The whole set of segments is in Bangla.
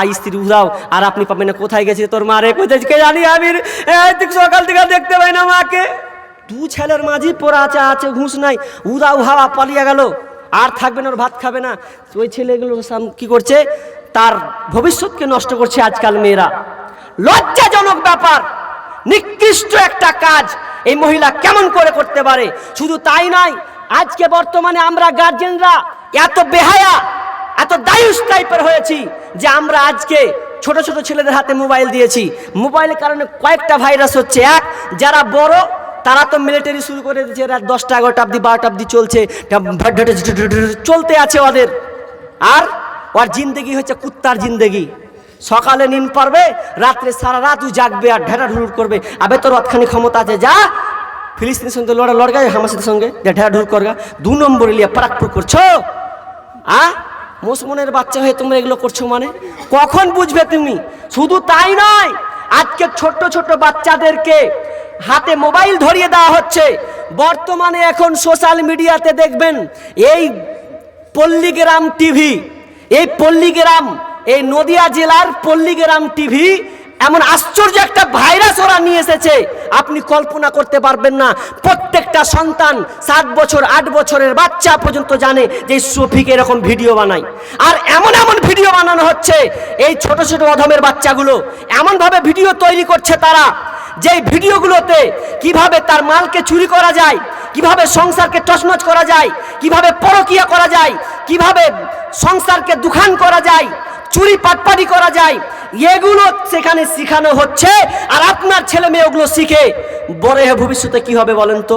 আই স্ত্রী উড়াও আর আপনি পাবেন না, কোথায় গেছে তোর মা রে? কোথায় কে জানি আমি সকাল থেকে দেখতে পাই না মাকে। দু ছেলের মাঝি পড়া আছে আছে ঘুষ নাই। উদাও হাওয়া পালিয়ে গেল, আর থাকবে না, ওর ভাত খাবে না। ওই ছেলেগুলো কি করছে? তার ভবিষ্যৎকে নষ্ট করছে আজকাল মেয়েরা। লজ্জাজনক ব্যাপার, নিকৃষ্ট একটা কাজ এই মহিলা কেমন করে করতে পারে? শুধু তাই নয়, আজকে বর্তমানে আমরা গার্জেনরা এত বেহায়া এত দায়ুষ টাইপের হয়েছি যে আমরা আজকে ছোট ছোট ছেলেদের হাতে মোবাইল দিয়েছি। মোবাইলের কারণে কয়েকটা ভাইরাস হচ্ছে। এক, যারা বড়, তারা তো মিলিটারি শুরু করে দিয়েছে। রাত দশটা, এগারোটা অব্দি বারোটা অব্দি চলছে। চলতে আছে ওদের। আর ওর জিন্দেগি হচ্ছে কুত্তার জিন্দেগি। সকালে নিন পারবে, রাত্রে সারা রাত জাগবে আর ঢেরা ঢুর করবে। আবে তোর অতখানি ক্ষমতা আছে, যা। ফিলিস্তিনের সঙ্গে লড়া লড়গা হামাসের সঙ্গে ঢেরা ঢুর করগা। দু নম্বরে লিয়ে পারাকপুর করছ, আ? মুসলমানের বাচ্চা হয়ে তোমরা এগুলো করছ মানে? কখন বুঝবে তুমি? শুধু তাই নয়, আজকে ছোট্ট ছোট্ট বাচ্চাদেরকে হাতে মোবাইল ধরিয়ে দেওয়া হচ্ছে। বর্তমানে এখন সোশ্যাল মিডিয়াতে দেখবেন, এই পল্লীগ্রাম টিভি, এই পল্লীগ্রাম, এই নদিয়া জেলার পল্লীগ্রাম টিভি, এমন আশ্চর্য একটা ভাইরাস ওরা নিয়ে এসেছে। আপনি কল্পনা করতে পারবেন না প্রত্যেকটা সন্তান সাত বছর, আট বছরের বাচ্চা পর্যন্ত জানে যে শফিক এরকম ভিডিও বানায়। আর এমন এমন ভিডিও বানানো হচ্ছে, এই ছোট ছোট অধমের বাচ্চাগুলো এমনভাবে ভিডিও তৈরি করছে তারা যেই ভিডিওগুলোতে কীভাবে তার মালকে চুরি করা যায়, কীভাবে সংসারকে টসনচ করা যায়, কীভাবে পরকিয়া করা যায়, কীভাবে সংসারকে দুখান করা যায়, চুরি পাটপাটি করা যায়, এগুলো সেখানে শিখানো হচ্ছে। আর আপনার ছেলে মেয়ে ওগুলো শিখে, বড় ভবিষ্যতে কি হবে বলেন তো?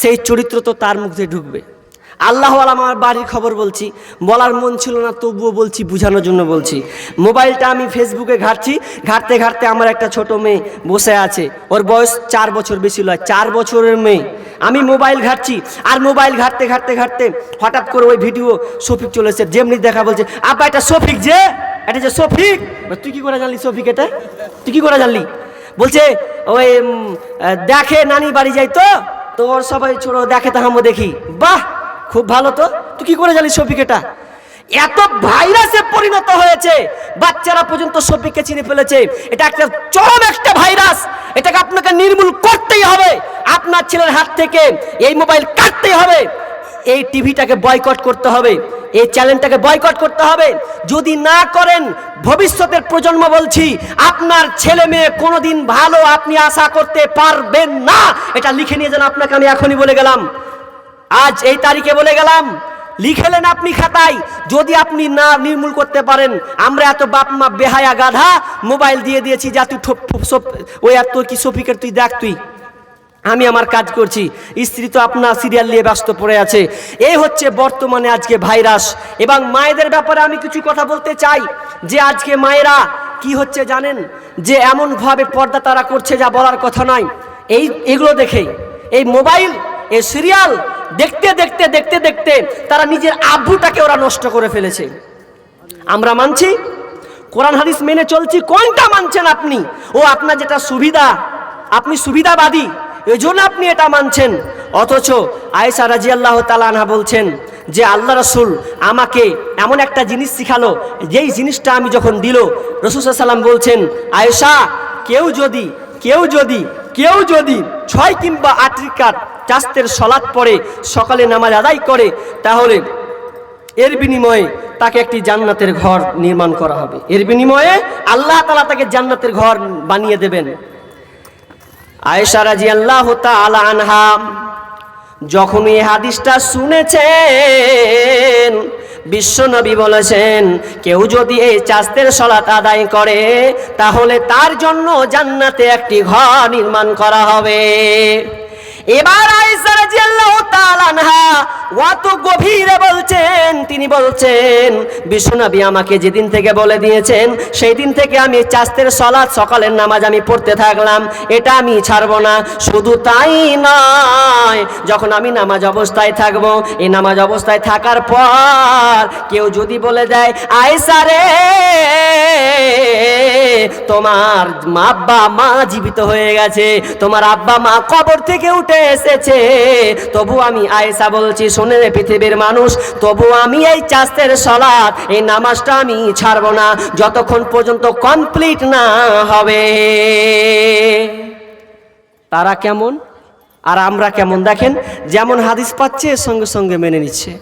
সেই চরিত্র তো তার মুখে ঢুকবে। আল্লাহ আমার বাড়ির খবর বলছি, বলার মন ছিল না, তবুও বলছি, বোঝানোর জন্য বলছি। মোবাইলটা আমি ফেসবুকে ঘাটছি, ঘাটতে ঘাটতে আমার একটা ছোট মেয়ে বসে আছে। ওর বয়স চার বছর বেশি নয়, চার বছরের মেয়ে। আমি মোবাইল ঘাটছি, আর মোবাইল ঘাটতে ঘাটতে ঘাটতে হঠাৎ করে ওই ভিডিও শফিক চলেছে যেমনি দেখা বলছে, আব্বা, এটা শফিক যে? এটা যে শফিক? তুই কি করে জানলি শফিক এটা? তুই কি করে জানলি? বলছে, ওই দেখে নানি বাড়ি যাই তো? তো ওর সবাই ছোট, দেখে তো হামো দেখি। বাহ, খুব ভালো তো। তুই কি করে জানিস শফিক এটা? এত ভাইরাসে পরিণত হয়েছে, বাচ্চারা পর্যন্ত শফিককে চিনে ফেলেছে। এটা একটা চরম একটা ভাইরাস। এটাকে আপনাকে নির্মূল করতেই হবে। আপনার ছেলের হাত থেকে এই মোবাইল কাটতেই হবে। এই টিভিটাকে বয়কট করতে হবে। এই চ্যানেলটাকে বয়কট করতে হবে। যদি না করেন, ভবিষ্যতের প্রজন্ম বলছি, আপনার ছেলে মেয়ে কোনোদিন ভালো আপনি আশা করতে পারবেন না। এটা লিখে নিয়ে যান, আপনাকে আমি এখনই বলে গেলাম। আজ এই তারিখে বলে গেলাম, লিখেলেন আপনি খাতায়, যদি আপনি না নির্মূল করতে পারেন, আমরা এত বাপ মা বেহায়া গাধা, মোবাইল দিয়ে দিয়েছি, যা তুই ওই আর তোর কি সফিকের তুই দেখ তুই। আমি আমার কাজ করছি। স্ত্রী তো আপনার সিরিয়াল নিয়ে ব্যস্ত পড়ে আছে। এই হচ্ছে বর্তমানে আজকে ভাইরাস। এবং মায়েদের ব্যাপারে আমি কিছু কথা বলতে চাই যে আজকে মায়েরা কি হচ্ছে জানেন? যে এমনভাবে পর্দা তারা করছে যা বলার কথা নয়। এই, এগুলো দেখেই। এই মোবাইল, এই সিরিয়াল দেখতে দেখতে দেখতে দেখতে তারা নিজের আব্বুটাকে ওরা নষ্ট করে ফেলেছে। আমরা মানছি? কোরআন হাদিস মেনে চলছি? কোনটা মানছেন আপনি? ও, আপনার যেটা সুবিধা, আপনি সুবিধাবাদী। এই জন্য আপনি এটা মানছেন। অথচ আয়েশা রাজি আল্লাহ তালানহা বলছেন যে, আল্লাহ রসুল আমাকে এমন একটা জিনিস শিখালো, যেই জিনিসটা আমি যখন দিল, রসুল সাল্লাম বলছেন, আয়েশা, কেউ যদি কেউ যদি কেউ যদি ছয় কিংবা আট রিকাত চাস্তের সলাৎ পড়ে, সকালে নামাজ আদায় করে, তাহলে এর বিনিময়ে তাকে একটি জান্নাতের ঘর নির্মাণ করা হবে। এর বিনিময়ে আল্লাহ তালা তাকে জান্নাতের ঘর বানিয়ে দেবেন। আয়েশা রাজি আল্লাহ আনহা যখন এই হাদিসটা শুনেছেন বিশ্বনবী বলেছেন, কেউ যদি এই চাস্তের সলাত আদায় করে, তাহলে তার জন্য জান্নাতে একটি ঘর নির্মাণ করা হবে। এবার আয়েশা রাজি আল্লাহ আনহা অত গভীরে বলছেন, তিনি বলছেন বিশ্বনবী আমাকে যেদিন থেকে বলে দিয়েছেন সেই দিন থেকে আমি চাস্তের সলাৎ সকালের নামাজ আমি পড়তে থাকলাম। এটা আমি ছাড়বো না, শুধু তাই নয়, যখন আমি নামাজ অবস্থায় থাকব, এই নামাজ অবস্থায় থাকার পর কেউ যদি বলে দেয়, আয়েশা রে, তোমার আব্বা মা জীবিত হয়ে গেছে, তোমার আব্বা মা কবর থেকে উঠে এসেছে, তবু আমি আয়েশা বলছি শোনে পৃথিবীর মানুষ, তবু আমি এই চাষের সলাদ, এই নামাজটা আমি ছাড়বো না, যতক্ষণ পর্যন্ত কমপ্লিট না হবে। তারা কেমন? আর আমরা কেমন? দেখেন, যেমন হাদিস পাচ্ছে, সঙ্গে সঙ্গে মেনে নিচ্ছে।